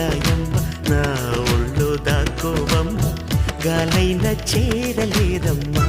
గాయమ్మ నా ఒళ్ళు దాక్కోవమ్మ గాలైన చేరలేదమ్మ.